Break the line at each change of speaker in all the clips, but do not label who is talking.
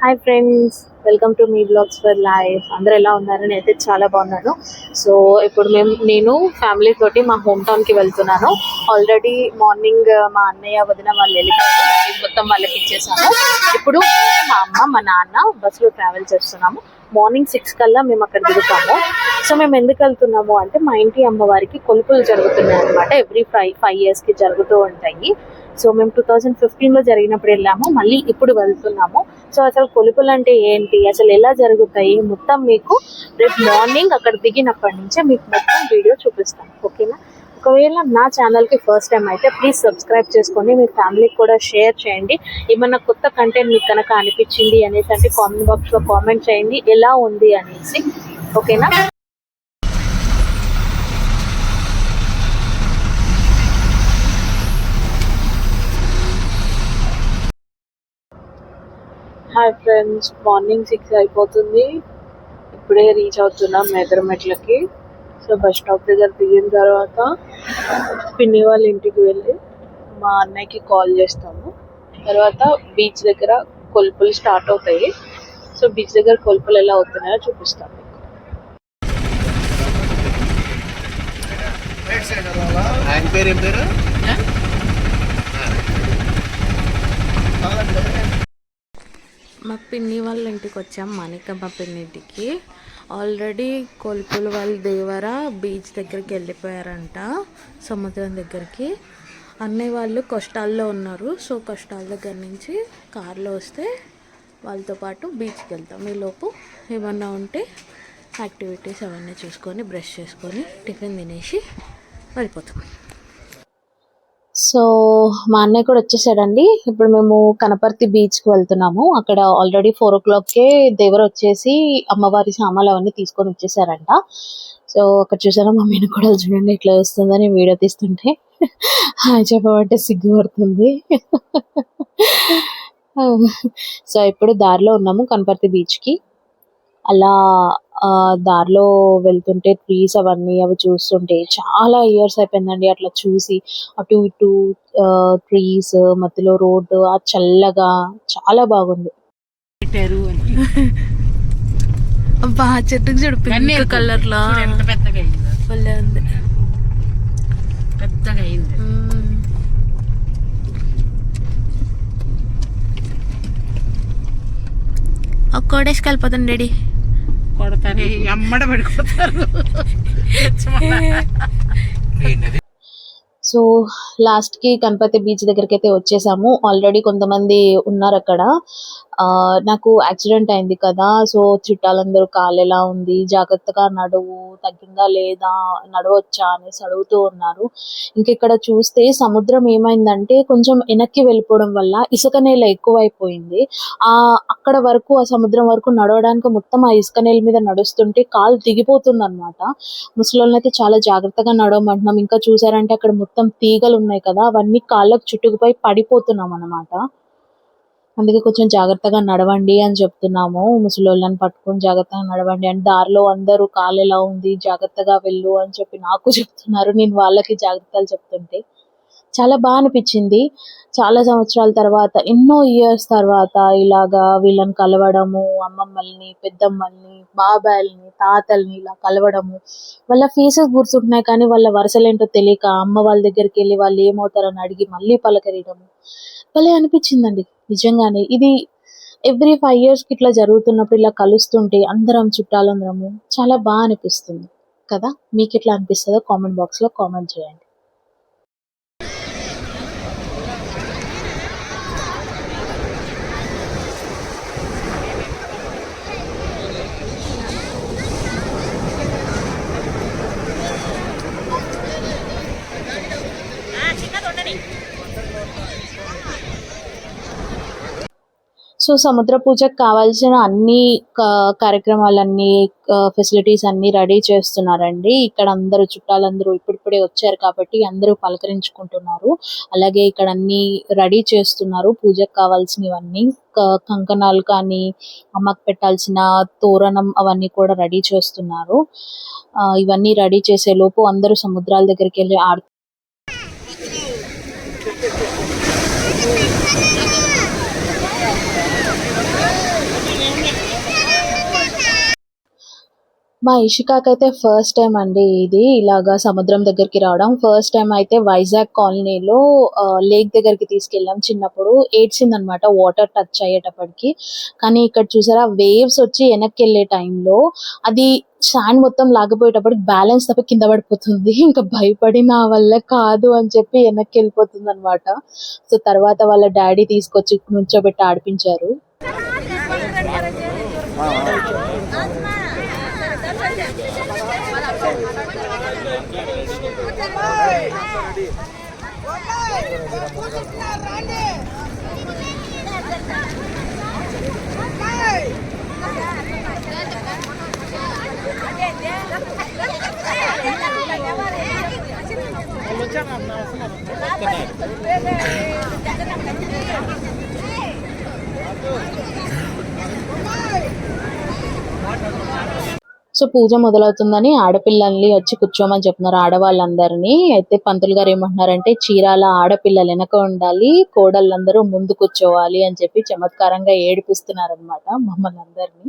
Hi friends welcome to మీ blogs for life అందరూ ఎలా ఉన్నారు? నేనైతే చాలా బాగున్నాను. సో ఇప్పుడు మేము నేను ఫ్యామిలీ తోటి మా హోమ్ టౌన్కి వెళ్తున్నాను. ఆల్రెడీ మార్నింగ్ uh, మా అన్నయ్య వదిన వాళ్ళు వెళ్ళిపోయారు. మొత్తం వాళ్ళకి ఇచ్చేసాము. ఇప్పుడు మా అమ్మ మా నాన్న బస్సులో ట్రావెల్ చేస్తున్నాము. మార్నింగ్ సిక్స్ కల్లా మేము అక్కడ దిగుతాము. సో మేము ఎందుకు వెళ్తున్నాము అంటే మా ఇంటి అమ్మవారికి కొలుపులు జరుగుతున్నాయి అనమాట ఎవ్రీ ఫైవ్ ఫైవ్ ఇయర్స్కి జరుగుతూ ఉంటాయి. సో మేము టూ థౌజండ్ ఫిఫ్టీన్లో జరిగినప్పుడు వెళ్ళాము మళ్ళీ ఇప్పుడు వెళ్తున్నాము. సో అసలు కొలుపులు అంటే ఏంటి? అసలు ఎలా జరుగుతాయి? మొత్తం మీకు రేపు మార్నింగ్ అక్కడ దిగినప్పటి నుంచే మీకు మొత్తం వీడియో చూపిస్తాను. ఓకేనా? ఒకవేళ నా ఛానల్కి ఫస్ట్ టైం అయితే ప్లీజ్ సబ్స్క్రైబ్ చేసుకోండి మీ ఫ్యామిలీకి కూడా షేర్ చేయండి. ఏమన్నా కొత్త కంటెంట్ మీకు కనుక అనిపించింది అనేసి అంటే కామెంట్ బాక్స్లో కామెంట్ చేయండి. ఎలా ఉంది అనేసి. ఓకేనా? హాయ్ ఫ్రెండ్స్ మార్నింగ్ సిక్స్ అయిపోతుంది. ఇప్పుడే రీచ్ అవుతున్నాం మెట్లకి. సో బస్ స్టాప్ దగ్గర దిగిన తర్వాత పిన్ని వాళ్ళ ఇంటికి వెళ్ళి మా అన్నయ్యకి కాల్ చేస్తాము. తర్వాత బీచ్ దగ్గర కొలుపులు స్టార్ట్ అవుతాయి. సో బీచ్ దగ్గర కొలుపులు ఎలా అవుతున్నాయో
ఆయన పేరు ఏం పేరు?
మా పిన్ని వాళ్ళ ఇంటికి వచ్చాం మణికమ్మ పిన్ని ఇంటికి. ఆల్రెడీ కొలుపులు వాళ్ళ దేవర బీచ్ దగ్గరికి వెళ్ళిపోయారంట సముద్రం దగ్గరికి. అన్నయ్య వాళ్ళు కష్టాల్లో ఉన్నారు సో కష్టాల దగ్గర నుంచి కార్లో వస్తే వాళ్ళతో పాటు బీచ్కి వెళ్తాం. ఈలోపు ఏమన్నా ఉంటే యాక్టివిటీస్ అవన్నీ చూసుకొని బ్రష్ చేసుకొని టిఫిన్ తినేసి వెళ్ళిపోతాం. సో మా అన్నయ్య కూడా వచ్చేసాడండి. ఇప్పుడు మేము కనపర్తి బీచ్కి వెళ్తున్నాము. అక్కడ ఆల్రెడీ ఫోర్ ఓ క్లాక్కే దేవర వచ్చేసి అమ్మవారి సామాన్లు అవన్నీ తీసుకొని వచ్చేసారంట. సో అక్కడ చూసారా మా మీను కూడా చూడండి ఇట్లా వస్తుందని వీడియో తీస్తుంటే. హాయ్ చెప్పబట్టే సిగ్గుపడుతుంది సో ఇప్పుడు దారిలో ఉన్నాము కనపర్తి బీచ్కి. అలా ఆ, దారిలో వెళ్తుంటే ట్రీస్ అవన్నీ అవి చూస్తుంటే చాలా ఇయర్స్ అయిపోయిందండి అట్లా చూసి. అటు ఇటు ట్రీస్ మధ్యలో రోడ్డు ఆ చల్లగా చాలా బాగుంది. అబ్బా చెట్టుకు చూడు
కలర్లో పెద్దగా అయిందో. పెద్దగా అయింది.
డాడీ
కొడతారు అమ్మడ పడిపోతారు.
సో లాస్ట్కి గణపతి బీచ్ దగ్గరికి అయితే వచ్చేసాము. ఆల్రెడీ కొంతమంది ఉన్నారు అక్కడ. ఆ, నాకు యాక్సిడెంట్ అయింది కదా సో చుట్టాలందరూ కాలు ఎలా ఉంది జాగ్రత్తగా నడువు తగ్గిందా లేదా నడవచ్చా అనేసి అడుగుతూ ఉన్నారు. ఇంకెక్కడ చూస్తే సముద్రం ఏమైందంటే కొంచెం వెనక్కి వెళ్ళిపోవడం వల్ల ఇసుక నేల ఎక్కువైపోయింది. ఆ అక్కడ వరకు ఆ సముద్రం వరకు నడవడానికి మొత్తం ఆ ఇసుక నేల మీద నడుస్తుంటే కాలు దిగిపోతుంది అనమాట ముసలి అయితే చాలా జాగ్రత్తగా నడవమంటున్నాం. ఇంకా చూసారంటే అక్కడ మొత్తం మొత్తం తీగలు ఉన్నాయి కదా అవన్నీ కాళ్ళకు చుట్టుకుపోయి పడిపోతున్నాం అన్నమాట. అందుకే కొంచెం జాగ్రత్తగా నడవండి అని చెప్తున్నాము. ముసలోళ్ళని పట్టుకొని జాగ్రత్తగా నడవండి. అని దారిలో అందరూ కాలు ఎలా ఉంది జాగ్రత్తగా వెళ్ళు అని చెప్పి నాకు చెప్తున్నారు. నేను వాళ్ళకి జాగ్రత్తలు చెప్తుంటే. చాలా బాగా అనిపించింది. చాలా సంవత్సరాల తర్వాత ఎన్నో ఇయర్స్ తర్వాత ఇలాగా వీళ్ళని కలవడము అమ్మమ్మల్ని పెద్దమ్మల్ని బాబాయిల్ని తాతల్ని ఇలా కలవడము. వాళ్ళ ఫేసెస్ గుర్తుంటున్నాయి కానీ వాళ్ళ వరుసలేంటో తెలియక అమ్మ వాళ్ళ దగ్గరికి వెళ్ళి వాళ్ళు ఏమవుతారని అడిగి మళ్ళీ పలకరియడము భలే అనిపించిందండి. నిజంగానే ఇది ఎవ్రీ ఫైవ్ ఇయర్స్కి ఇట్లా జరుగుతున్నప్పుడు ఇలా కలుస్తుంటే అందరం చుట్టాలందరము చాలా బాగా అనిపిస్తుంది. కదా? మీకు ఎట్లా అనిపిస్తుందో కామెంట్ బాక్స్లో కామెంట్ చేయండి. సో సముద్ర పూజకు కావాల్సిన అన్ని క- కార్యక్రమాలన్నీ ఫెసిలిటీస్ అన్ని రెడీ చేస్తున్నారండి. ఇక్కడ అందరూ చుట్టాలందరూ ఇప్పుడిప్పుడే వచ్చారు కాబట్టి అందరూ పలకరించుకుంటున్నారు. అలాగే ఇక్కడ అన్ని రెడీ చేస్తున్నారు. పూజకు కావాల్సినవన్నీ క- కంకణాలు కానీ అమ్మకు పెట్టాల్సిన తోరణం అవన్నీ కూడా రెడీ చేస్తున్నారు. ఇవన్నీ రెడీ చేసే లోపు అందరూ సముద్రాల దగ్గరికి వెళ్ళి ఆడుతున్నారు మా ఇషికాకైతే ఫస్ట్ టైం అండి ఇది. ఇలాగా సముద్రం దగ్గరికి రావడం. ఫస్ట్ టైం అయితే వైజాగ్ కాలనీలో లేక్ దగ్గరికి తీసుకెళ్ళాం చిన్నప్పుడు. ఏడ్చిందనమాట వాటర్ టచ్ అయ్యేటప్పటికి. కానీ ఇక్కడ చూసారా వేవ్స్ వచ్చి వెనక్కి వెళ్ళే టైంలో అది శాండ్ మొత్తం లాగిపోయేటప్పటికి బ్యాలెన్స్ తప్ప కింద పడిపోతుంది. ఇంకా భయపడి నా వల్ల కాదు అని చెప్పి వెనక్కి వెళ్ళిపోతుంది అనమాట సో తర్వాత వాళ్ళ డాడీ తీసుకొచ్చి నుంచోబెట్టి ఆడిపించారు. సో పూజ మొదలవుతుందని ఆడపిల్లల్ని వచ్చి కూర్చోమని చెప్తున్నారు ఆడవాళ్ళందరినీ. అయితే పంతులు గారు ఏమంటున్నారంటే చీరాల ఆడపిల్లలు వెనక ఉండాలి కోడళ్ళందరూ ముందు కూర్చోవాలి అని చెప్పి చమత్కారంగా ఏడిపిస్తున్నారు అనమాట మమ్మల్ని అందరినీ.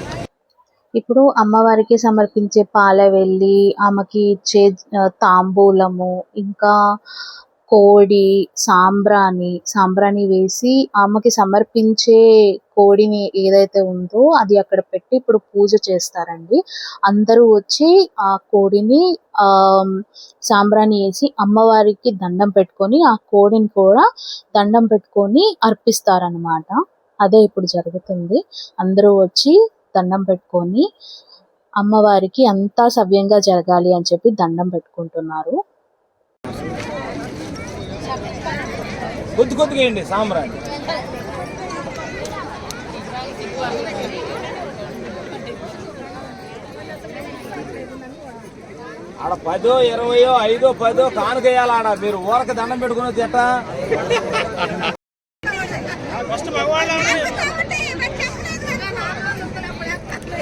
ఇప్పుడు అమ్మవారికి సమర్పించే పాల వెళ్ళి ఆమెకి ఇచ్చే తాంబూలము ఇంకా కోడి సాంబ్రాణి సాంబ్రాణి వేసి ఆమెకి సమర్పించే కోడిని ఏదైతే ఉందో అది అక్కడ పెట్టి ఇప్పుడు పూజ చేస్తారండి. అందరూ వచ్చి ఆ కోడిని ఆ సాంబ్రాణి వేసి అమ్మవారికి దండం పెట్టుకొని ఆ కోడిని కూడా దండం పెట్టుకొని అర్పిస్తారనమాట అదే ఇప్పుడు జరుగుతుంది. అందరూ వచ్చి దండం పెట్టుకొని అమ్మవారికి అంతా సవ్యంగా జరగాలి అని చెప్పి దండం పెట్టుకుంటున్నారు.
కొద్ది కొద్దిగా వేయండి సాంబ్రాణి. ఆడ పదో ఇరవయో ఐదో పదో కానుకేయాలి ఆడ మీరు. ఊరక దండం పెట్టుకుని తిట్ట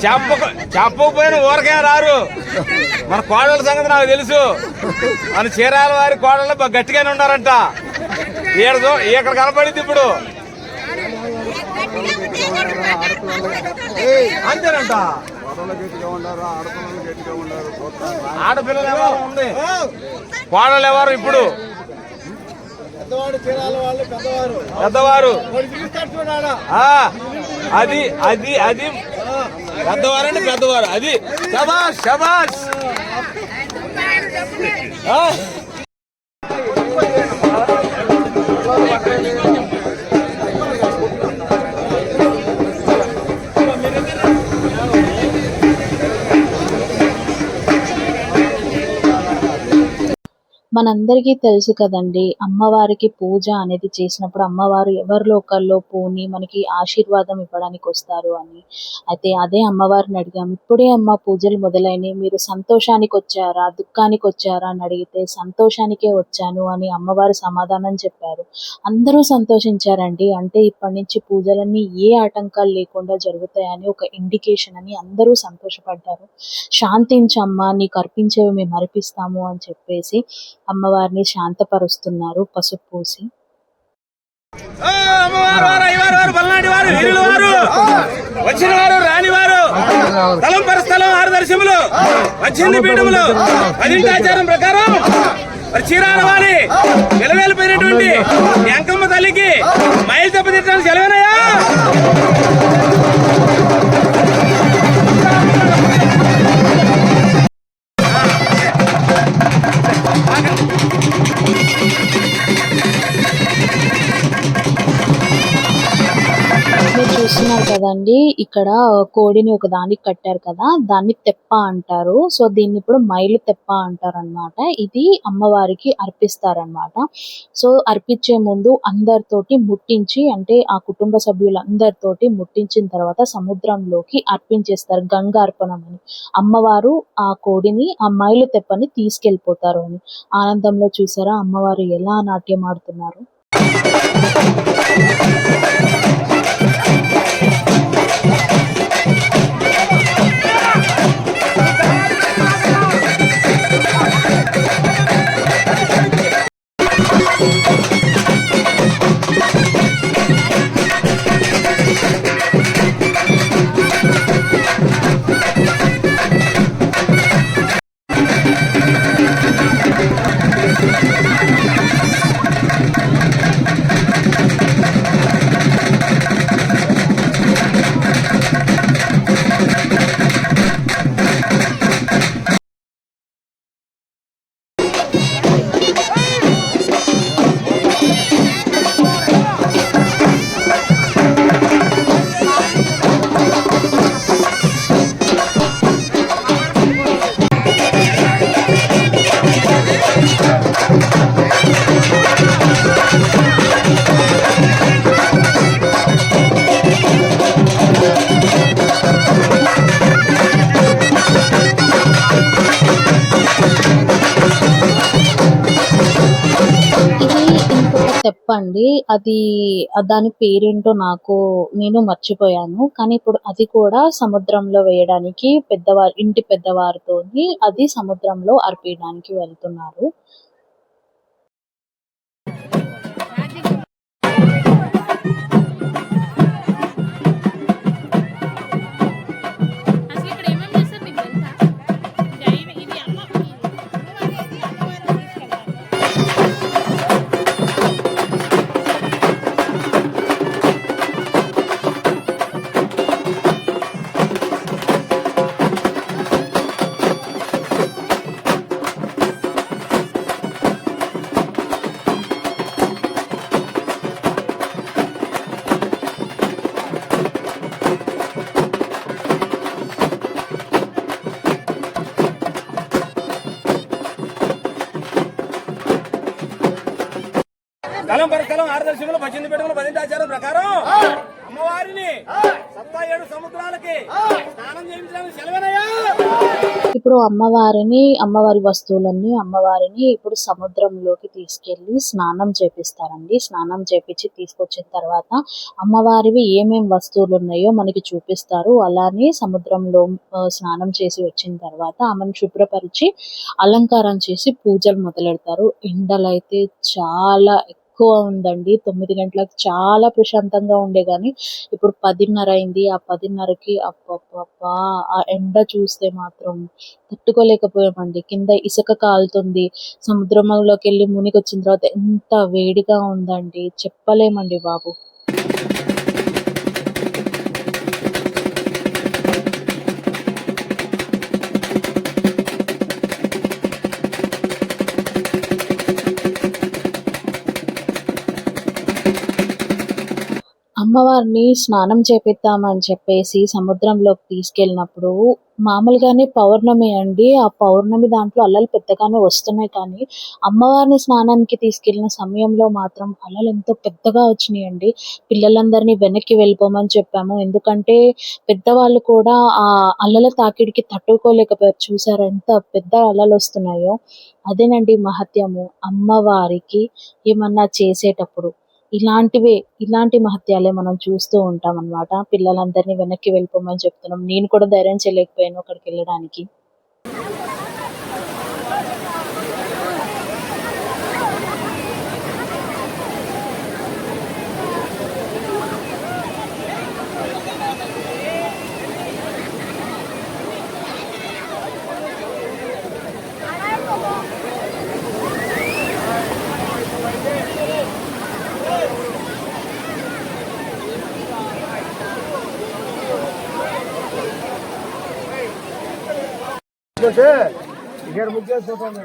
చెప్పక చెప్పకపోయినా ఊరకే రారు. మన కోడల సంగతి నాకు తెలుసు. మన చీరాల వారి కోడలు గట్టిగానే ఉన్నారంట. ఈడ ఇక్కడ కనపడింది ఇప్పుడు. అంతేనంట. ఆడపిల్లలు ఎవరు ఉంది? కోడలు ఎవరు ఇప్పుడు?
పెద్దవాడు చీరాల వాళ్ళు పెద్దవారు.
అది అది అది పెద్దవారండి పెద్దవారు. అది. శబాష్ శబాష్
మనందరికీ తెలుసు కదండి అమ్మవారికి పూజ అనేది చేసినప్పుడు అమ్మవారు ఎవరిలో ఒకరిలో పోని మనకి ఆశీర్వాదం ఇవ్వడానికి వస్తారు అని. అయితే అదే అమ్మవారిని అడిగాం ఇప్పుడే అమ్మ పూజలు మొదలైనవి మీరు సంతోషానికి వచ్చారా దుఃఖానికి వచ్చారా? అని అడిగితే సంతోషానికే వచ్చాను అని అమ్మవారు సమాధానం చెప్పారు. అందరూ సంతోషించారండి. అంటే ఇప్పటి నుంచి పూజలన్నీ ఏ ఆటంకాలు లేకుండా జరుగుతాయని ఒక ఇండికేషన్ అని అందరూ సంతోషపడ్డారు. శాంతించమ్మా నీకు అర్పించేవి మేము అర్పిస్తాము అని చెప్పేసి అమ్మవారిని శాంతపరుస్తున్నారు పసుపు పూసి
అమ్మవారు వారు వారు పల్నాటి వారు వీరుల వారు వచ్చిన వారు రాని వారు స్థలం పరస్థలం ఆరు దర్శములు వచ్చింది పీఠములు పదింటి ప్రకారం మరి చీరాల వారి విలవేలిపోయినటువంటి ఎంకమ్మ తల్లికి మైలు దెబ్బతిట్టడానికి సెలవేనయ్యా
కదండి ఇక్కడ కోడిని ఒక దానికి కట్టారు కదా దాన్ని తెప్ప అంటారు. సో దీన్ని ఇప్పుడు మైలు తెప్ప అంటారు అనమాట ఇది అమ్మవారికి అర్పిస్తారనమాట సో అర్పించే ముందు అందరితోటి ముట్టించి అంటే ఆ కుటుంబ సభ్యులందరితోటి ముట్టించిన తర్వాత సముద్రంలోకి అర్పించేస్తారు గంగార్పణం అని. అమ్మవారు ఆ కోడిని ఆ మైలు తెప్పని తీసుకెళ్ళిపోతారు అని. ఆనందంలో చూసారా అమ్మవారు ఎలా నాట్యం ఆడుతున్నారు? Thank you. అండి. అది దాని పేరేంటో నాకు నేను మర్చిపోయాను. కానీ ఇప్పుడు అది కూడా సముద్రంలో వేయడానికి పెద్దవారు ఇంటి పెద్దవారితోని అది సముద్రంలో అర్పించడానికి వెళ్తున్నారు.
పరిస్థలం ఆరదర్శకులు పద్దెనిమిది పెట్టుకులు పదింటి ఆచారం ప్రకారం అమ్మవారిని సత్తా ఏడు సముద్రాలకి స్నానం చేయించడానికి సెలవేనయ్యా!
ఇప్పుడు అమ్మవారిని అమ్మవారి వస్తువులన్నీ అమ్మవారిని ఇప్పుడు సముద్రంలోకి తీసుకెళ్ళి స్నానం చేపిస్తారండి. స్నానం చేపించి తీసుకొచ్చిన తర్వాత అమ్మవారివి ఏమేం వస్తువులు ఉన్నాయో మనకి చూపిస్తారు. అలానే సముద్రంలో స్నానం చేసి వచ్చిన తర్వాత ఆమెను శుభ్రపరిచి అలంకారం చేసి పూజలు మొదలెడతారు. ఎండలైతే చాలా ఎక్కువ ఉందండి. తొమ్మిది గంటలకు చాలా ప్రశాంతంగా ఉండే కానీ ఇప్పుడు పదిన్నర అయింది. ఆ పదిన్నరకి అబ్బబ్బబ్బా! ఆ ఎండ చూస్తే మాత్రం తట్టుకోలేకపోయామండి. కింద ఇసుక కాలుతుంది. సముద్రంలోకి వెళ్ళి మునిగి వచ్చిన తర్వాత ఎంత వేడిగా ఉందండి. చెప్పలేమండి బాబు. అమ్మవారిని స్నానం చేపిద్దామని చెప్పేసి సముద్రంలోకి తీసుకెళ్ళినప్పుడు మామూలుగానే పౌర్ణమి అండి. ఆ పౌర్ణమి దాంట్లో అలలు పెద్దగానే వస్తున్నాయి కానీ అమ్మవారిని స్నానానికి తీసుకెళ్ళిన సమయంలో మాత్రం అలలు ఎంతో పెద్దగా వచ్చినాయండి. పిల్లలందరినీ వెనక్కి వెళ్ళిపోమని చెప్పాము. ఎందుకంటే పెద్దవాళ్ళు కూడా ఆ అలల తాకిడికి తట్టుకోలేకపోయారు. చూసారు ఎంత పెద్ద అలలు వస్తున్నాయో. అదేనండి మహత్యము. అమ్మవారికి ఏమన్నా చేసేటప్పుడు ఇలాంటివే ఇలాంటి మహత్యాలే మనం చూస్తూ ఉంటాం అన్నమాట పిల్లలందరినీ వెనక్కి వెళ్ళిపోమని చెప్తున్నాం. నేను కూడా ధైర్యం చేయలేకపోయాను అక్కడికి వెళ్ళడానికి.
ఇక్కడ ముగ్గేసుకోండి.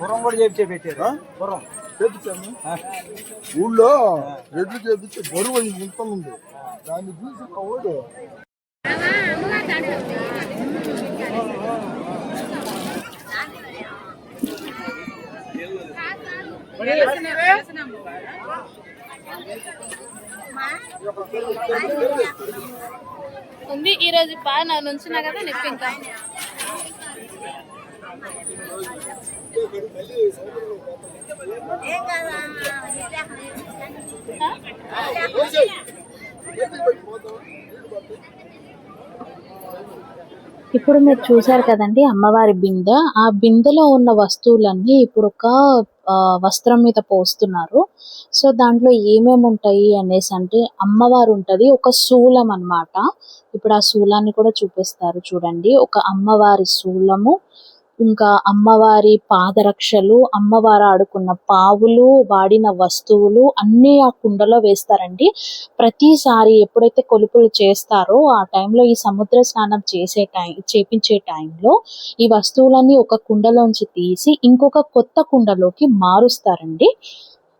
గుర్రం కూడా చేపించే పెట్టారు. గుర్రం.
చేపించాము. ఊళ్ళో రెడ్లు చేపించి బరువు ఇంత ఉంది దాన్ని చూసి ఊడు
ఉంది ఈ రోజు బాగా నా నుంచున్నా కదా నొప్పి ఇంకా
ఇప్పుడు మీరు చూసారు కదండి అమ్మవారి బిందె. ఆ బిందెలో ఉన్న వస్తువులన్నీ ఇప్పుడు ఒక ఆ, వస్త్రం మీద పోస్తున్నారు. సో దాంట్లో ఏమేమి ఉంటాయి అనేసి అంటే అమ్మవారు ఉంటది ఒక శూలం అన్నమాట. ఇప్పుడు ఆ శూలాన్ని కూడా చూపిస్తారు చూడండి. ఒక అమ్మవారి శూలము ఇంకా అమ్మవారి పాదరక్షలు అమ్మవారు ఆడుకున్న పావులు వాడిన వస్తువులు అన్నీ ఆ కుండలో వేస్తారండి. ప్రతిసారి ఎప్పుడైతే కొలుపులు చేస్తారో ఆ టైంలో ఈ సముద్ర స్నానం చేసే టైం చేపించే టైంలో ఈ వస్తువులన్నీ ఒక కుండలోంచి తీసి ఇంకొక కొత్త కుండలోకి మారుస్తారండి.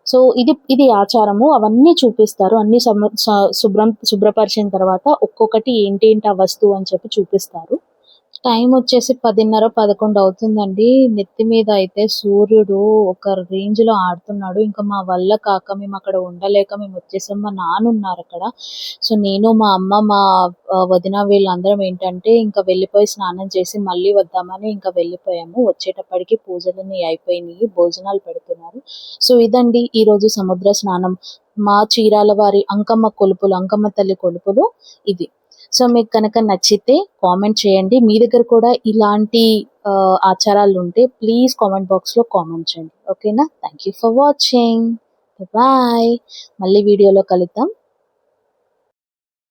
సో ఇది ఇది ఆచారము. అవన్నీ చూపిస్తారు. అన్ని శుభ్రం శుభ్రపరిచిన తర్వాత ఒక్కొక్కటి ఏంటి ఆ వస్తువు అని చెప్పి చూపిస్తారు. టైం వచ్చేసి పదిన్నర పదకొండు అవుతుందండి. నెత్తి మీద అయితే సూర్యుడు ఒక రేంజ్లో ఆడుతున్నాడు. ఇంకా మా వల్ల కాక మేము అక్కడ ఉండలేక మేము వచ్చేసాం. మా నాన్న ఉన్నారు అక్కడ. సో నేను మా అమ్మ మా వదిన వీళ్ళందరం ఏంటంటే ఇంకా వెళ్ళిపోయి స్నానం చేసి మళ్ళీ వద్దామని ఇంకా వెళ్ళిపోయాము. వచ్చేటప్పటికి పూజలన్నీ అయిపోయినాయి. భోజనాలు పెడుతున్నారు. సో ఇదండి ఈ రోజు సముద్ర స్నానం. మా చీరాల వారి అంకమ్మ కొలుపులు అంకమ్మ తల్లి కొలుపులు ఇది సో మీకు కనుక నచ్చితే కామెంట్ చేయండి. మీ దగ్గర కూడా ఇలాంటి ఆచారాలు ఉంటే ప్లీజ్ కామెంట్ బాక్స్లో కామెంట్ చేయండి. ఓకేనా? Thank you for watching. Bye. మళ్ళీ వీడియోలో కలుద్దాం.